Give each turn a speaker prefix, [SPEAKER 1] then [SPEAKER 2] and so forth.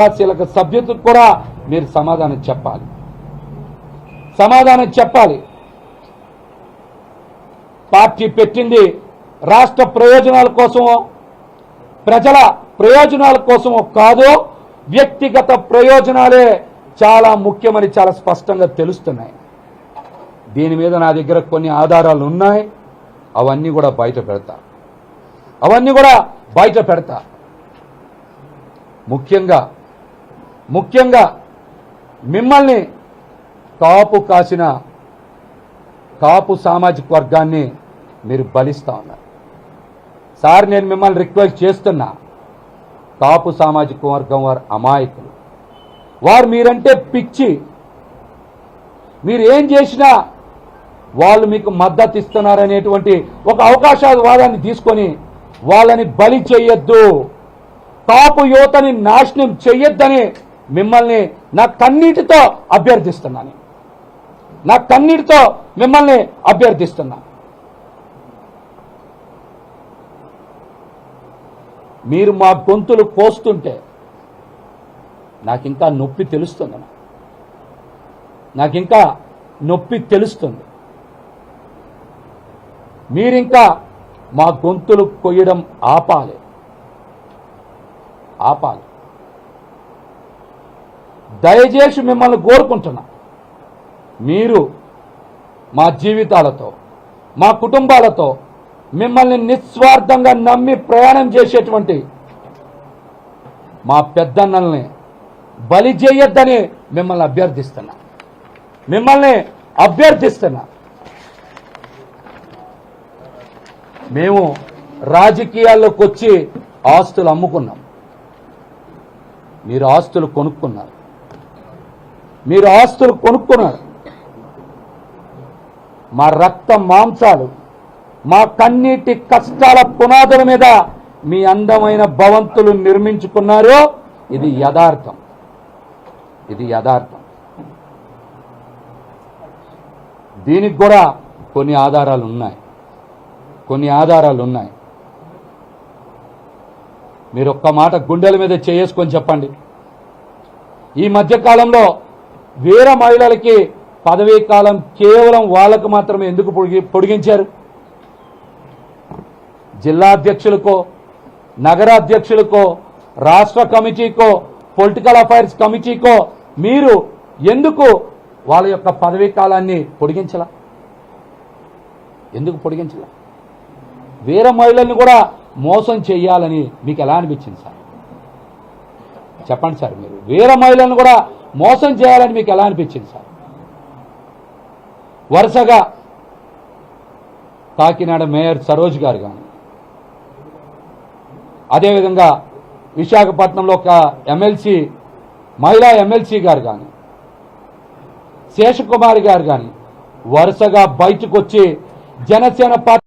[SPEAKER 1] క్రియాశీలక సభ్యతకు కూడా మీరు సమాధానం చెప్పాలి. సమాధానం చెప్పాలి. పార్టీ పెట్టింది రాష్ట్ర ప్రయోజనాల కోసమో ప్రజల ప్రయోజనాల కోసమో కాదు వ్యక్తిగత ప్రయోజనాలే చాలా ముఖ్యమని చాలా స్పష్టంగా తెలుస్తున్నాయి. దీని మీద నా దగ్గర కొన్ని ఆధారాలు ఉన్నాయి. అవన్నీ కూడా బయట పెడతా. అవన్నీ కూడా బయట పెడతా. ముఖ్యంగా ముఖ్యంగా మిమ్మల్ని కాపు కాసిన కాపు సామాజిక వర్గాన్ని మీరు బలిస్తా ఉన్నారు. సార్ నేను మిమ్మల్ని రిక్వెస్ట్ చేస్తున్నా. కాపు సామాజిక వర్గం వారు అమాయకులు. వారు మీరంటే పిచ్చి. మీరు ఏం చేసినా వాళ్ళు మీకు మద్దతు ఇస్తున్నారనేటువంటి ఒక అవకాశవాదాన్ని తీసుకొని వాళ్ళని బలి చేయొద్దు. కాపు యువతని నాశనం చెయ్యొద్దని మిమ్మల్ని నా కన్నీటితో అభ్యర్థిస్తున్నాను నా కన్నీటితో మిమ్మల్ని అభ్యర్థిస్తున్నా. మీరు మా గొంతులు కోస్తుంటే నాకు ఇంకా నొప్పి తెలుస్తుంది నాకు ఇంకా నొప్పి తెలుస్తుంది. మీరింకా మా గొంతులు కొయ్యడం ఆపాలి. ఆపాలి. దయచేసి మిమ్మల్ని కోరుకుంటున్నా. మీరు మా జీవితాలతో మా కుటుంబాలతో మిమ్మల్ని నిస్వార్థంగా నమ్మి ప్రయాణం చేసేటువంటి మా పెద్దన్నల్ని బలి చేయొద్దని మిమ్మల్ని అభ్యర్థిస్తున్నా. మిమ్మల్ని అభ్యర్థిస్తున్నా. మేము రాజకీయాల్లోకి వచ్చి ఆస్తులు అమ్ముకున్నాం. మీరు ఆస్తులు కొనుక్కున్నారు. మీరు ఆస్తులు కొనుక్కున్నారు. మా రక్త మాంసాలు మా కన్నీటి కష్టాల పునాదుల మీద మీ అందమైన భవంతులు నిర్మించుకున్నారు ఇది యథార్థం. ఇది యథార్థం. దీనికి కూడా కొన్ని ఆధారాలు ఉన్నాయి. కొన్ని ఆధారాలు ఉన్నాయి. మీరు ఒక్క మాట గుండెల మీద చేసుకొని చెప్పండి. ఈ మధ్యకాలంలో వేరే మహిళలకి పదవీ కాలం కేవలం వాళ్ళకు మాత్రమే ఎందుకు పొడిగి పొడిగించారు? జిల్లా అధ్యక్షులకో నగరాధ్యక్షులకో రాష్ట్ర కమిటీకో పొలిటికల్ అఫైర్స్ కమిటీకో మీరు ఎందుకు వాళ్ళ యొక్క పదవీ కాలాన్ని పొడిగించలా? ఎందుకు పొడిగించలా? వేరే మహిళల్ని కూడా మోసం చేయాలని మీకు ఎలా అనిపించింది సార్? చెప్పండి సార్ మీరు. వీర మహిళలను కూడా మోసం చేయాలని మీకు ఎలా అనిపించింది సార్? వరుసగా కాకినాడ మేయర్ సరోజ్ గారు కానీ అదేవిధంగా విశాఖపట్నంలో ఒక ఎమ్మెల్సీ మహిళా ఎమ్మెల్సీ గారు కానీ శేషకుమారి గారు కానీ వరుసగా బయటకు వచ్చి జనసేన పార్టీ